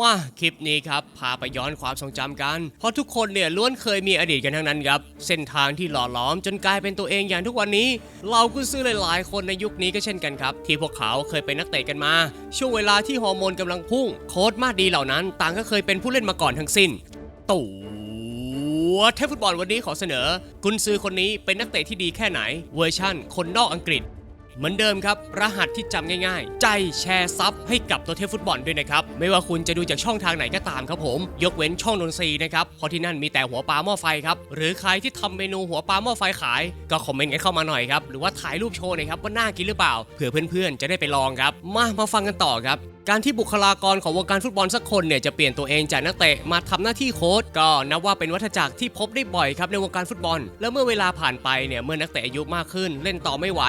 มาคลิปนี้ครับพาไปย้อนความทรงจำกัน เพราะทุกคนเนี่ยล้วนเคยมีอดีตกันทั้งนั้นครับ เส้นทางที่หล่อหลอมจนกลายเป็นตัวเองอย่างทุกวันนี้ เรากุซื้อหลายๆ คนในยุคนี้ก็เช่นกันครับ ที่พวกเขาเคยเป็นนักเตะกันมา ช่วงเวลาที่ฮอร์โมนกำลังพุ่ง โค้ดมาดดีเหล่านั้น ต่างก็เคยเป็นผู้เล่นมาก่อนทั้งสิ้นตัวเทพฟุตบอลวันนี้ขอเสนอ กุนซือคนนี้เป็นนักเตะที่ดีแค่ไหน เวอร์ชั่น คนนอกอังกฤษ เหมือนเดิมครับ รหัสที่จำง่ายๆ ใจแชร์ซับให้กับตัวเทพฟุตบอลด้วยนะครับ ไม่ว่าคุณจะดูจากช่องทางไหนก็ตามครับผม ยกเว้นช่องนนทรีนะครับเพราะที่นั่นมีแต่หัวปลาหม้อไฟครับ หรือใครที่ทำเมนูหัวปลาหม้อไฟขาย ก็คอมเมนต์กันเข้ามาหน่อยครับ หรือว่าถ่ายรูปโชว์หน่อยครับว่าน่ากินหรือเปล่า เผื่อเพื่อนๆจะได้ไปลองครับ มามาฟังกันต่อครับ การที่บุคลากรของวงการฟุตบอลสักคนเนี่ยจะเปลี่ยนตัวเองจากนักเตะมาทำหน้าที่โค้ชก็นับว่าเป็นวัฏจักรที่พบได้บ่อยครับในวงการฟุตบอล แล้วเมื่อเวลาผ่านไปเนี่ยเมื่อนักเตะอายุมากขึ้น เล่นต่อไม่ไหว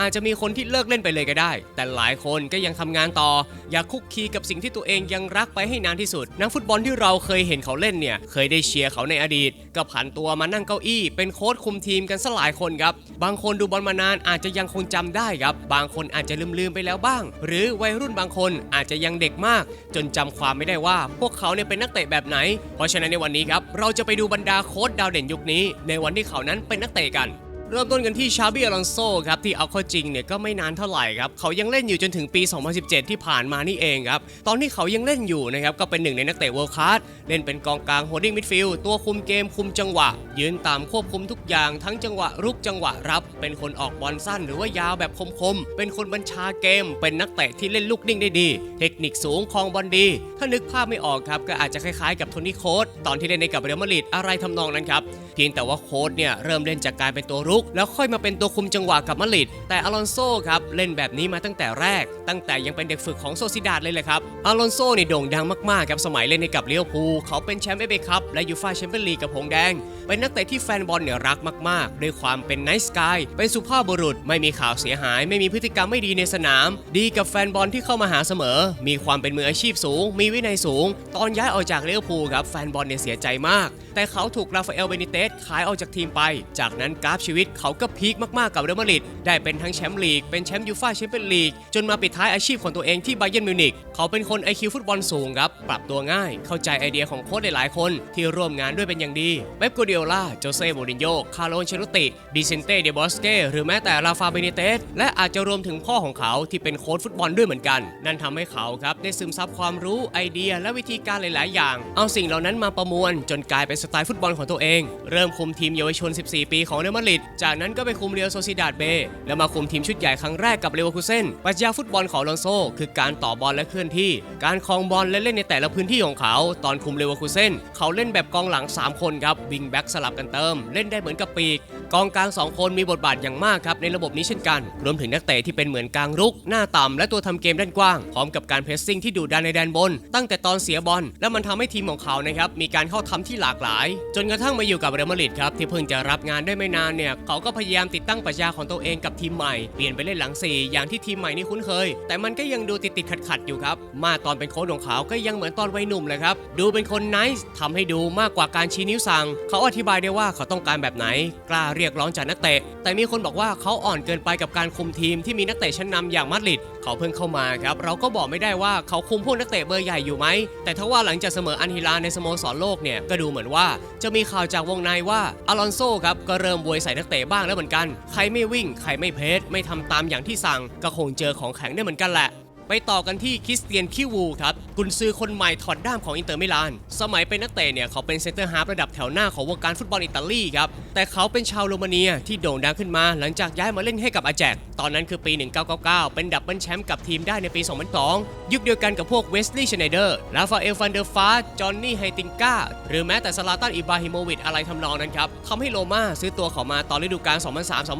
อาจจะมีคนที่เลิกเล่นไปเลยก็ได้ แต่หลายคนก็ยังทำงานต่อ อยากคุกคีกับสิ่งที่ตัวเองยังรักไปให้นานที่สุด นักฟุตบอลที่เราเคยเห็นเขาเล่นเนี่ยเคยได้เชียร์เขาในอดีต ก็ผันตัวมานั่งเก้าอี้ เป็นโค้ชคุมทีมกันซะหลายคนครับบางคนดูบอลมานานอาจจะยังคงจำได้ครับบางคนอาจจะลืมๆไปแล้วบ้าง หรือวัยรุ่นบางคนอาจจะยังเด็กมาก จนจำความไม่ได้ว่า พวกเขาเนี่ยเป็นนักเตะแบบไหน เพราะฉะนั้นในวันนี้ครับเราจะไปดูบรรดาโค้ดดาวเด่นยุคนี้ ในวันที่เขานั้นเป็นนักเตะกัน เริ่มต้นกันที่ชาบีอลอนโซครับที่เอาเข้าจริงเนี่ยก็ไม่นานเท่าไหร่ครับเขายังเล่นอยู่จนถึงปี 2017 ที่ผ่านมานี่เองครับตอนที่เขายังเล่นอยู่นะครับก็เป็นหนึ่งในนักเตะเวิลด์คลาสเล่นเป็นกองกลางโฮดดิ้งมิดฟิลด์ตัวคุมเกมคุมจังหวะ ยืนตามควบคุมทุกอย่างทั้งจังหวะรุกจังหวะรับ เป็นคนออกบอลสั้นหรือว่ายาวแบบคมๆเป็นคนบัญชาเกม เป็นนักเตะที่เล่นลูกนิ่งได้ดี เทคนิคสูงคลองบอลดี ถ้านึกภาพไม่ออกครับก็อาจจะคล้ายๆกับโทนี่โค้ดตอนที่เล่นในกับเรอัลมาดริดอะไรทำนองนั้นครับเพียงแต่ว่าโค้ดเนี่ยเริ่มเล่นจากการเป็นตัวรุกแล้วค่อยมาเป็นตัวคุมจังหวะกับมาดริดแต่อลอนโซครับเล่นแบบนี้มาตั้งแต่แรก ตั้งแต่ยังเป็นเด็กฝึกของโซซิดาดเลยแหละครับอลอนโซนี่โด่งดังมากๆครับสมัยเล่นในกับเลี้ยวพูเขาเป็นแชมป์เอเบคัพและยูฟาแชมเปี้ยนลีกกับหงแดง เป็นนักเตะที่แฟนบอลเนี่ยรักมากๆ ด้วยความเป็นไนท์สกายเป็นสุภาพบุรุษไม่มีข่าวเสียหาย ไม่มีพฤติกรรมไม่ดีในสนาม ดีกับแฟนบอลที่เข้ามาหาเสมอ มีความเป็นมืออาชีพสูง มีวินัยสูง ตอนย้ายออกจากเลี้ยวพูครับแฟนบอลเนี่ยเสียใจมาก แต่เขาถูกราฟาเอลเบนิเตสขายออกจากทีมไป จากนั้นกราฟชีวิตเขาก็พีคมากๆกับเรอัลมาดริดได้เป็นทั้งแชมป์ลีก เป็นแชมป์ยูฟ่าแชมเปี้ยนลีก จนมาปิดท้ายอาชีพของตัวเองที่ไบเยนมิวนิกเขาเป็นคน IQ ฟุตบอลสูงครับ ปรับตัวง่าย เข้าใจไอเดียของโค้ชหลายๆคนที่ร่วมงานด้วยเป็นอย่างดีเป๊ปกัวเดียล่าโจเซ่โมรินโญ่คาร์โลเชลุติดิเซนเต้เดบอสเก้หรือแม้แต่ราฟาเบเนเตสและอาจจะรวมถึงพ่อของเขาที่เป็นโค้ชฟุตบอลด้วยเหมือนกัน นั่นทำให้เขาครับได้ซึมซับความรู้ไอเดียและวิธีการหลาย ๆ อย่าง เอาสิ่งเหล่านั้นมาประมวล จนกลายเป็นสไตล์ฟุตบอลของตัวเอง เริ่มคุมทีมเยาวชน 14 ปีของเรอัลมาดริดจากนั้นก็ไปคุมเรียวโซซิดาดเบแล้วมาคุมทีมชุดใหญ่ครั้งแรกกับเลเวอร์คูเซนปรัชญาฟุตบอลของลอนโซ คือการต่อบอลและเคลื่อนที่ การคลองบอลและเล่นในแต่ละพื้นที่ของเขา ตอนคุมเลเวอร์คูเซนเขาเล่นแบบกองหลัง 3 คนครับวิงแบ็กสลับกันเติม เล่นได้เหมือนกับปีก กองกลาง2คนมีบทบาทอย่างมากครับในระบบนี้เช่นกัน รวมถึงนักเตะที่เป็นเหมือนกลางรุก หน้าต่ำและตัวทำเกมด้านกว้าง พร้อมกับการเพรสซิ่งที่ดุดันในแดนบน ตั้งแต่ตอนเสียบอลและมันทำให้ทีมของเขานะครับมีการเข้าทำที่หลากหลาย จนกระทั่งมาอยู่กับเรอัลมาดริดครับที่เพิ่งจะรับงานได้ไม่นานเนี่ยเขาก็พยายามติดตั้งปรัชญาของตัวเองกับทีมใหม่เปลี่ยนไปเล่นหลังสี่อย่างที่ทีมใหม่นี่คุ้นเคย แต่มันก็ยังดูติดติดขัดขัดอยู่ครับมาตอนเป็นโค้ชของเขาก็ยังเหมือนตอนวัยหนุ่มเลยครับดูเป็นคนไนส์ทำให้ดูมากกว่าการชี้นิ้วสั่งเขาอธิบายได้ว่าเขาต้องการแบบไหนกล้าเรียกร้องจากนักเตะ แต่มีคนบอกว่าเขาอ่อนเกินไปกับการคุมทีมที่มีนักเตะชั้นนำอย่างมาดริดเขาเพิ่งเข้ามาครับเราก็บอกไม่ได้ว่าเขาคุมพวกนักเตะเบอร์ใหญ่อยู่ไหมแต่ถ้าว่าหลังจากเสมออันฮิลาในสโมสรโลกเนี่ยก็ดูเหมือนว่าจะมีข่าวจากวงในว่าอลอนโซครับก็เริ่มบวยใส่นักเตะบ้างแล้วเหมือนกัน ใครไม่วิ่งใครไม่เพสไม่ทำตามอย่างที่สั่งก็คงเจอของแข็งได้เหมือนกันแหละ ไปต่อกันที่คริสเตียนคิวูครับกุนซือคนใหม่ถอดด้ามของอินเตอร์มิลาน สมัยเป็นนักเตะเนี่ยเขาเป็นเซนเตอร์ฮาร์ฟระดับแถวหน้าของวงการฟุตบอลอิตาลีครับแต่เขาเป็นชาวโรมาเนียที่โด่งดังขึ้นมา หลังจากย้ายมาเล่นให้กับอาแจก ตอนนั้นคือปี 1999 เป็นดับเบิลแชมป์กับทีมได้ในปี 2002 ยุคเดียวกันกับพวกเวสลีย์ชไนเดอร์ลาฟาเอลฟันเดอร์ฟาจอห์นนี่ไฮติงกาหรือแม้แต่ซาลาตันอิบราฮิโมวิชอะไรทำนองนั้นครับทำให้โรมาซื้อตัวเขามาตอนฤดูกาล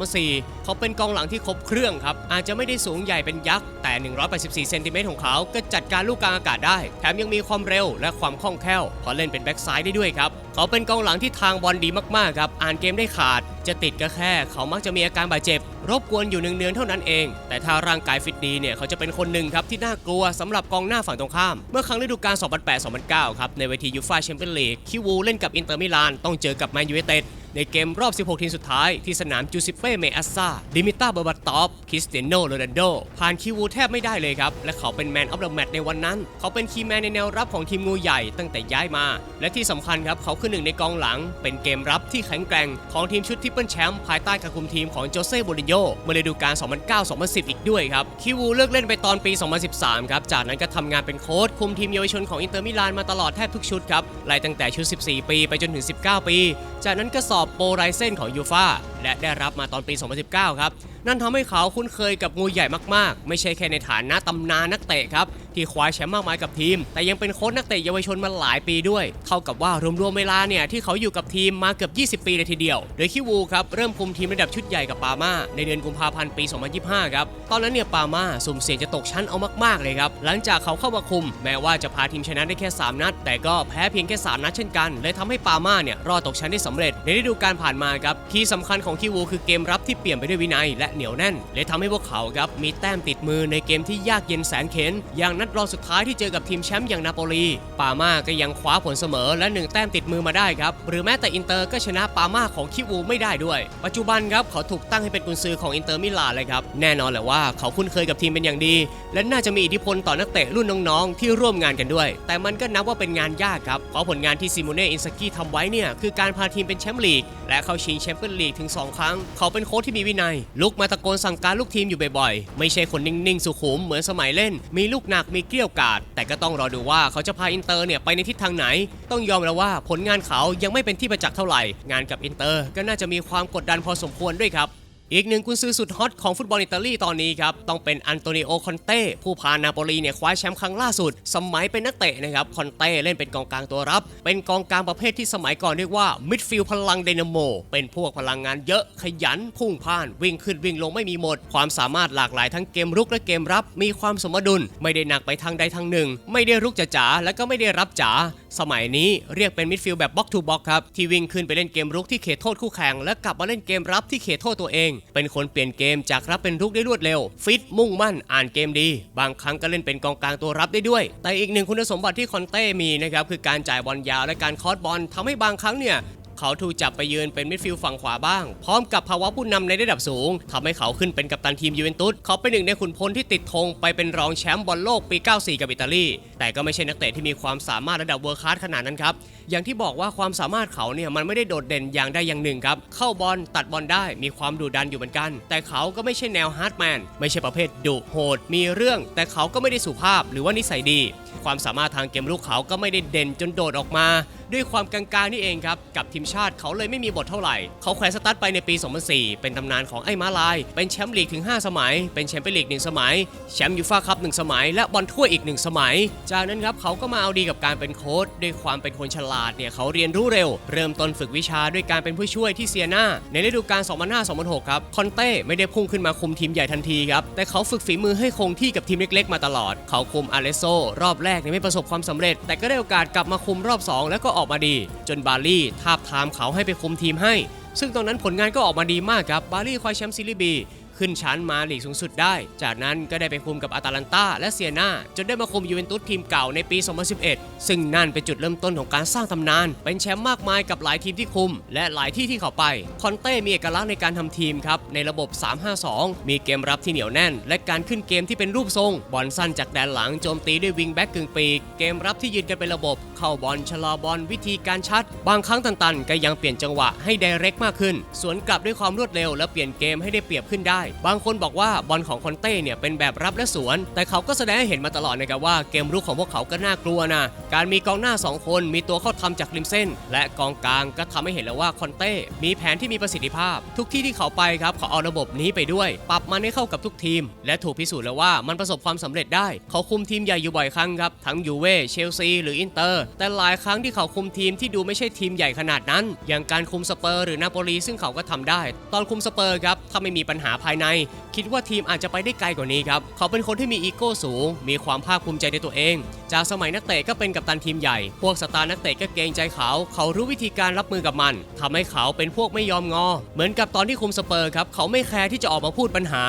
2003-2004เขาเป็นกองหลังที่ครบเครื่องครับอาจจะไม่ได้สูงใหญ่เป็นยักษ์แต่ 184เซนติเมตรของเขาก็จัดการลูกกลางอากาศได้ แถมยังมีความเร็วและความคล่องแคล่วพอเล่นเป็นแบ็กซ้ายได้ด้วยครับ เขาเป็นกองหลังที่ทางบอลดีมากๆครับอ่านเกมได้ขาด จะติดก็แค่ เขามักจะมีอาการบาดเจ็บ รบกวนอยู่เนืองๆเท่านั้นเอง แต่ถ้าร่างกายฟิตดีเนี่ยเขาจะเป็นคนหนึ่งครับที่น่ากลัวสำหรับกองหน้าฝั่งตรงข้าม เมื่อครั้งฤดูกาล 2008-2009 ครับในเวทียูฟ่าแชมเปี้ยนลีกคิววูเล่นกับอินเตอร์มิลานต้องเจอกับแมนยูไนเต็ด ในเกมรอบ 16 ทีมสุดท้ายที่สนามจูซิเป้เมอัสซาดิมิต้าเบอร์บัตตอฟคริสเตียโนโรนัลโด ผ่านคิวูแทบไม่ได้เลยครับ และเขาเป็นแมนออฟเดอะแมตช์ในวันนั้น เขาเป็นคีย์แมนในแนวรับของทีมงูใหญ่ตั้งแต่ย้ายมา และที่สำคัญครับ เขาคือหนึ่งในกองหลัง เป็นเกมรับที่แข็งแกร่งของทีมชุดทริปเปิลแชมป์ภายใต้การคุมทีมของโจเซ่โบริโยเมื่อฤดูกาล 2009-2010 อีกด้วยครับคิวูเลิกเล่นไปตอนปี 2013 ครับจากนั้นก็ทำงานเป็นโค้ชคุมทีมเยาวชนของอินเตอร์มิลานมาตลอดแทบทุกชุดครับไล่ตั้งแต่ชุด 14 ปีไปจนถึง 19 ปี จากนั้นก็สอบโปรไรเซนของยูฟาและได้รับมาตอนปี 2019 ครับ นั่นทำให้เขาคุ้นเคยกับงูใหญ่มากๆ ไม่ใช่แค่ในฐานะตำนานนักเตะครับ ที่คว้าแชมป์มากมายกับทีม แต่ยังเป็นโค้ชนักเตะเยาวชนมาหลายปีด้วย เท่ากับว่ารวมๆเวลาเนี่ยที่เขาอยู่กับทีมมาเกือบ 20 ปีเลยทีเดียว โดยคิวูครับเริ่มคุมทีมระดับชุดใหญ่กับปาม่าในเดือนกุมภาพันธ์ปี 2025 ครับ ตอนนั้นเนี่ยปาม่าสุ่มเสี่ยงจะตกชั้นเอามากๆเลยครับ หลังจากเขาเข้ามาคุม แม้ว่าจะพาทีมชนะได้แค่ 3 นัด แต่ก็แพ้เพียงแค่ 3 นัดเช่นกันเลยทำให้ปาม่าเนี่ยรอดตกชั้นได้สำเร็จ ในฤดูกาลผ่านมาครับคีย์สำคัญของคิวูคือเกมรับที่เปลี่ยนไปด้วยวินัยและเหนียวแน่นเลยทำให้พวกเขาครับมีแต้มติดมือในเกมที่ยากเย็นแสนเข็นอย่างนัดรองสุดท้ายที่เจอกับทีมแชมป์อย่างนาโปลีปาม่าก็ยังคว้าผลเสมอและหนึ่งแต้มติดมือมาได้ครับ หรือแม้แต่อินเตอร์ก็ชนะปาม่าของคิวูไม่ได้ด้วย ปัจจุบันครับเขาถูกตั้งให้เป็นกุญซือของอินเตอร์มิลานเลยครับ แน่นอนแหละว่าเขาคุ้นเคยกับทีมเป็นอย่างดี และน่าจะมีอิทธิพลต่อนักเตะรุ่นน้องๆ ที่ร่วมงานกันด้วย แต่มันก็นับว่าเป็นงานยากครับเพราะผลงานที่ซิโมเน่อินสกี้ทำไว้เนี่ยคือการพาทีมเป็นแชมป์ลีกและเข้าชิงแชมเปี้ยนลีกถึง 2 ครั้ง เขาเป็นโค้ชที่มีวินัยลุกมาตะโกนสั่งการลูกทีมอยู่บ่อยๆ ไม่ใช่คนนิ่งๆ สุขุมเหมือนสมัยเล่น มีลูกหนักมีเกลี้ยวกราดแต่ก็ต้องรอดูว่าเขาจะพาอินเตอร์เนี่ยไปในทิศทางไหน ต้องยอมแล้วว่าผลงานเขายังไม่เป็นที่ประจักษ์เท่าไหร่ งานกับอินเตอร์ก็น่าจะมีความกดดันพอสมควรด้วยครับ อีกหนึ่งกุนซือสุดฮอตของฟุตบอลอิตาลีตอนนี้ครับ ต้องเป็นอันโตนิโอคอนเต้ผู้พานาโปลีเนี่ยคว้าแชมป์ครั้งล่าสุด สมัยเป็นนักเตะนะครับ คอนเต้เล่นเป็นกองกลางตัวรับ เป็นกองกลางประเภทที่สมัยก่อนเรียกว่ามิดฟิลด์พลังไดนาโม เป็นพวกพลังงานเยอะขยัน พุ่งพ่าน วิ่งขึ้นวิ่งลงไม่มีหมด ความสามารถหลากหลายทั้งเกมรุกและเกมรับ มีความสมดุล ไม่ได้หนักไปทางใดทางหนึ่ง ไม่ได้รุกจ๋าและก็ไม่ได้รับจ๋า สมัยนี้เรียกเป็นมิดฟิลด์แบบบ็อกทูบ็อกครับ ที่วิ่งขึ้นไปเล่นเกมรุกที่เขตโทษคู่แข่ง และกลับมาเล่นเกมรับที่เขตโทษตัวเอง เป็นคนเปลี่ยนเกมจากรับเป็นรุกได้รวดเร็ว ฟิตมุ่งมั่นอ่านเกมดี บางครั้งก็เล่นเป็นกองกลางตัวรับได้ด้วย แต่อีกหนึ่งคุณสมบัติที่คอนเต้มีนะครับคือการจ่ายบอลยาวและการคอร์สบอลทำให้บางครั้งเนี่ย เขาถูกจับไปยืนเป็นมิดฟิลด์ฝั่งขวาบ้าง พร้อมกับภาวะผู้นำในระดับสูงทำให้เขาขึ้นเป็นกัปตันทีมยูเวนตุสเขาเป็นหนึ่งในขุนพลที่ติดธงไปเป็นรองแชมป์บอลโลกปี 94 กับอิตาลี แต่ก็ไม่ใช่นักเตะที่มีความสามารถระดับเวอร์คลาสขนาดนั้นครับอย่างที่บอกว่าความสามารถเขาเนี่ยมันไม่ได้โดดเด่นอย่างใดอย่างหนึ่งครับ เข้าบอลตัดบอลได้มีความดุดันอยู่เหมือนกัน แต่เขาก็ไม่ใช่แนวฮาร์ดแมนไม่ใช่ประเภทดุโหด มีเรื่อง แต่เขาก็ไม่ได้สุภาพหรือว่านิสัยดี ความสามารถทางเกมลุกเขาก็ไม่ได้เด่นจนโดดออกมา ด้วยความกลางๆนี่เองครับ กับทีมชาติเขาเลยไม่มีบทเท่าไหร่ เขาแขวนสตาร์ทไปในปี 2004 เป็นตำนานของไอ้ม้าลาย เป็นแชมป์ลีกถึง 5 สมัย เป็นแชมเปี้ยนลีก 1 สมัย แชมป์ยูฟ่าคัพ1สมัย และบอลถ้วยอีก 1 สมัย จากนั้นครับเขาก็มาเอาดีกับการเป็นโค้ชด้วยความเป็นคนฉลาดเนี่ยเขาเรียนรู้เร็ว เริ่มต้นฝึกวิชาด้วยการเป็นผู้ช่วยที่เซียนาในฤดูกาล2005-2006ครับคอนเต้ไม่ได้พุ่งขึ้นมาคุมทีมใหญ่ทันทีครับแต่เขาฝึกฝีมือให้คงที่กับทีมเล็กๆ มาตลอด เขาคุมอาเลโซรอบแรกเนี่ยไม่ประสบความสำเร็จ แต่ก็ได้โอกาสกลับมาคุมรอบ 2 แล้วก็ออกมาดี จนบาลี่ทาบทามเขาให้ไปคุมทีมให้ ซึ่งตอนนั้นผลงานก็ออกมาดีมากครับบาลี่คว้าแชมป์ซีรีส์บี ขึ้นชั้นมาลีกสูงสุดได้ จากนั้นก็ได้ไปคุมกับอาตาลันตาและเซียนาจนได้มาคุมยูเวนตุสทีมเก่าในปี 2011 ซึ่งนั่นเป็นจุดเริ่มต้นของการสร้างตำนาน เป็นแชมป์มากมายกับหลายทีมที่คุม และหลายที่ที่เขาไป คอนเต้มีเอกลักษณ์ในการทำทีมครับในระบบ 3-5-2 มีเกมรับที่เหนียวแน่น และการขึ้นเกมที่เป็นรูปทรง บอลสั้นจากแดนหลังโจมตีด้วยวิงแบ็กกึ่งปีก เกมรับที่ยืนกันเป็นระบบ เข้าบอลชะลอบอลวิธีการชัด บางครั้งตันๆก็ยังเปลี่ยนจังหวะให้ไดเรกมากขึ้น สวนกลับด้วยความรวดเร็วและเปลี่ยนเกมให้ได้เปรียบขึ้นได้บางคนบอกว่าบอลของคอนเต้เนี่ยเป็นแบบรับและสวน แต่เขาก็แสดงให้เห็นมาตลอดนะครับว่าเกมรุกของพวกเขาก็น่ากลัวนะ การมีกองหน้า 2 คนมีตัวเข้าทำจากริมเส้น และกองกลางก็ทำให้เห็นแล้วว่าคอนเต้มีแผนที่มีประสิทธิภาพ ทุกที่ที่เขาไปครับเขาเอาระบบนี้ไปด้วย ปรับมันให้เข้ากับทุกทีม และถูกพิสูจน์แล้วว่ามันประสบความสำเร็จได้ เขาคุมทีมใหญ่อยู่บ่อยครั้งครับทั้งยูเว่เชลซีหรืออินเตอร์ แต่หลายครั้งที่เขาคุมทีมที่ดูไม่ใช่ทีมใหญ่ขนาดนั้น อย่างการคุมสเปอร์หรือนาโปลีซึ่งเขาก็ทำได้ ตอนคุมสเปอร์ครับถ้าไม่มีปัญหาภายใน คิดว่าทีมอาจจะไปได้ไกลกว่านี้ครับ เขาเป็นคนที่มีอีโก้สูง มีความภาคภูมิใจในตัวเอง จากสมัยนักเตะก็เป็นกัปตันทีมใหญ่ พวกสตาร์นักเตะก็เกรงใจเขา เขารู้วิธีการรับมือกับมันทำให้เขาเป็นพวกไม่ยอมงอ เหมือนกับตอนที่คุมสเปอร์ครับ เขาไม่แคร์ที่จะออกมาพูดปัญหา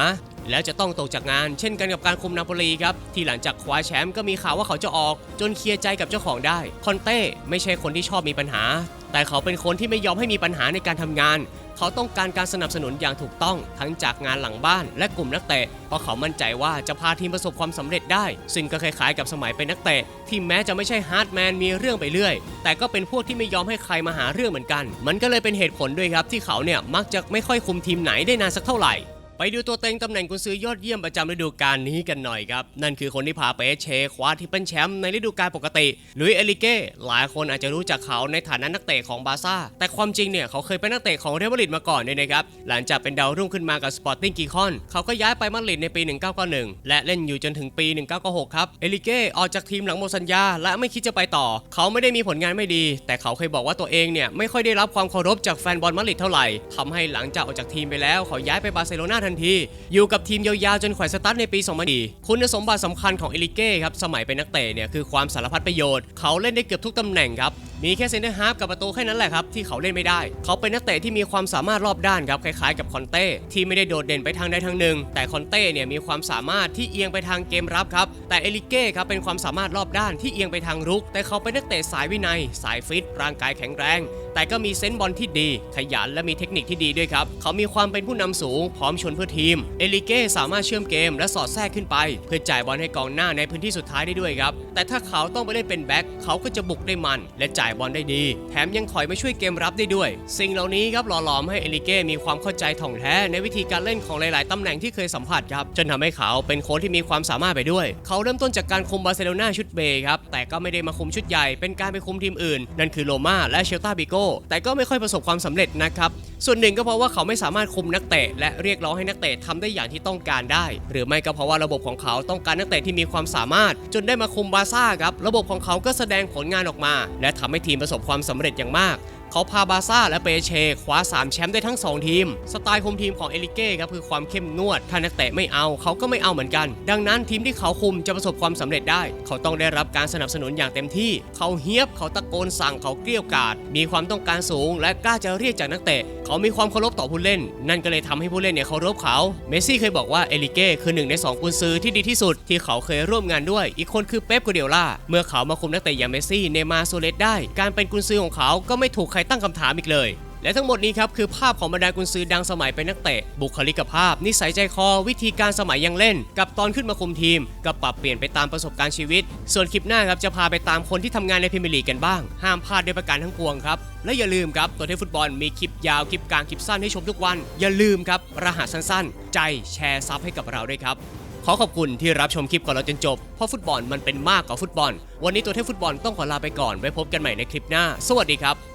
แล้วจะต้องตกจากงานเช่นกันกับการคุมนาโปลีครับ ที่หลังจากคว้าแชมป์ก็มีข่าวว่าเขาจะออก จนเคลียร์ใจกับเจ้าของได้ คอนเต้ไม่ใช่คนที่ชอบมีปัญหา แต่เขาเป็นคนที่ไม่ยอมให้มีปัญหาในการทำงาน เขาต้องการการสนับสนุนอย่างถูกต้องทั้งจากงานหลังบ้านและกลุ่มนักเตะ เพราะเขามั่นใจว่าจะพาทีมประสบความสำเร็จได้ ซึ่งก็คล้ายๆกับสมัยเป็นนักเตะที่แม้จะไม่ใช่ฮาร์ดแมนมีเรื่องไปเรื่อย แต่ก็เป็นพวกที่ไม่ยอมให้ใครมาหาเรื่องเหมือนกัน มันก็เลยเป็นเหตุผลด้วยครับที่เขาเนี่ยมักจะไม่ค่อยคุมทีมไหนได้นานสักเท่าไหร่ ไปดูตัวเต็งตำแหน่งกุนซือยอดเยี่ยมประจำฤดูกาลนี้กันหน่อยครับ นั่นคือคนที่พาเปเชคว้าที่เป็นแชมป์ในฤดูกาลปกติลุยเอลิเก้หลายคนอาจจะรู้จักเขาในฐานะนักเตะของบาร์ซ่า แต่ความจริงเนี่ยเขาเคยเป็นนักเตะของเรอัลมาดริดมาก่อนด้วยนะครับ หลังจากเป็นดาวรุ่งขึ้นมากับสปอร์ติ้งกีคอน เขาก็ย้ายไปมาดริดในปี 1991 และเล่นอยู่จนถึงปี 1996 ครับ เอลิเก้ออกจากทีมหลังหมดสัญญา และไม่คิดจะไปต่อ เขาไม่ได้มีผลงานไม่ดี แต่เขาเคยบอกว่าตัวเองเนี่ยไม่ค่อยได้รับความเคารพจากแฟนบอลมาดริดเท่าไหร่ทำให้หลังจากออกจากทีมไปแล้วเขาย้ายไปบาร์เซโลนาทันที อยู่กับทีมยาวๆ จนแขวนสตาร์ทในปี 2004คุณสมบัติสำคัญของเอลิเก้ครับ สมัยเป็นนักเตะเนี่ย คือความสารพัดประโยชน์ เขาเล่นได้เกือบทุกตำแหน่งครับ มีแค่เซนเตอร์ฮาร์ฟกับประตูแค่นั้นแหละครับ ที่เขาเล่นไม่ได้ เขาเป็นนักเตะที่มีความสามารถรอบด้านครับคล้ายๆ กับคอนเต้ที่ไม่ได้โดดเด่นไปทางใดทางหนึ่ง แต่คอนเต้เนี่ยมีความสามารถที่เอียงไปทางเกมรับครับแต่เอลิเก้ครับเป็นความสามารถรอบด้านที่เอียงไปทางรุก แต่เขาเป็นนักเตะสายวินัย สายฟิต ร่างกายแข็งแรง แต่ก็มีเซนส์บอลที่ดี ขยันและมีเทคนิคที่ดีด้วยครับเขามีความเป็นผู้นำสูงพร้อมชนเพื่อทีม เอลิเก้สามารถเชื่อมเกมและสอดแทรกขึ้นไป เพื่อจ่ายบอลให้กองหน้าในพื้นที่สุดท้ายได้ด้วยครับ แต่ถ้าเขาต้องไปเล่นเป็นแบ็คเขาก็จะบุกได้มัน และจ่ายบอลได้ดี แถมยังถอยมาช่วยเกมรับได้ด้วย สิ่งเหล่านี้ครับหล่อหลอมให้เอลิเก้มีความเข้าใจถ่องแท้ในวิธีการเล่นของหลาย ๆ ตำแหน่งที่เคยสัมผัสครับจนทำให้เขาเป็นโค้ชที่มีความสามารถไปด้วย เขาเริ่มต้นจากการคุมบาร์เซโลนาชุดเบย์ครับแต่ก็ไม่ได้มาคุมชุดใหญ่เป็นการไปคุมทีมอื่น นั่นคือโรม่าและเชลตาบิโกแต่ก็ไม่ค่อยประสบความสำเร็จนะครับส่วนหนึ่งก็เพราะว่าเขาไม่สามารถคุมนักเตะและเรียกร้องให้นักเตะทำได้อย่างที่ต้องการได้ หรือไม่ก็เพราะว่าระบบของเขาต้องการนักเตะที่มีความสามารถ จนได้มาคุมบาร์ซ่าครับ ระบบของเขาก็แสดงผลงานออกมา และทำให้ทีมประสบความสำเร็จอย่างมาก เขาพาบาซ่าและเปเชคว้า 3 แชมป์ได้ทั้ง 2 ทีม สไตล์คุมทีมของเอลิเก้ครับคือความเข้มงวด ถ้านักเตะไม่เอาเขาก็ไม่เอาเหมือนกัน ดังนั้นทีมที่เขาคุมจะประสบความสำเร็จได้ เขาต้องได้รับการสนับสนุนอย่างเต็มที่ เขาเฮียบเขาตะโกนสั่งเขาเกลี้ยกราดมีความต้องการสูง และกล้าจะเรียกจากนักเตะ เขามีความเคารพต่อผู้เล่น นั่นก็เลยทำให้ผู้เล่นเนี่ยเคารพเขา เมสซี่เคยบอกว่าเอลิเก้คือหนึ่งในสองกุนซือที่ดีที่สุดที่เขาเคยร่วมงานด้วย อีกคนคือเป๊ปกัวเดียล่าเมื่อเขามาคุมนักเตะอย่างเมสซี่เนมาโซเลสได้ การเป็นกุนซือของเขาก็ไม่ถูกใครตั้งคำถามอีกเลย และทั้งหมดนี้ครับคือภาพของบรรดากุนซือดังสมัยเป็นนักเตะ บุคลิกภาพ นิสัยใจคอ วิธีการสมัยยังเล่น กับตอนขึ้นมาคุมทีมก็ปรับเปลี่ยนไปตามประสบการณ์ชีวิต ส่วนคลิปหน้าครับจะพาไปตามคนที่ทำงานในพรีเมียร์ลีกกันบ้าง ห้ามพลาดด้วยประการทั้งปวงครับและอย่าลืมครับตัวเทพฟุตบอลมีคลิปยาวคลิปกลางคลิปสั้นให้ชมทุกวัน อย่าลืมครับรหัสสั้นๆ ใจแชร์ซับให้กับเราด้วยครับขอขอบคุณที่รับชมคลิปก่อนเราจนจบ เพราะฟุตบอลมันเป็นมากกว่าฟุตบอล วันนี้ตัวเทพฟุตบอลต้องขอลาไปก่อน ไว้พบกันใหม่ในคลิปหน้า สวัสดีครับ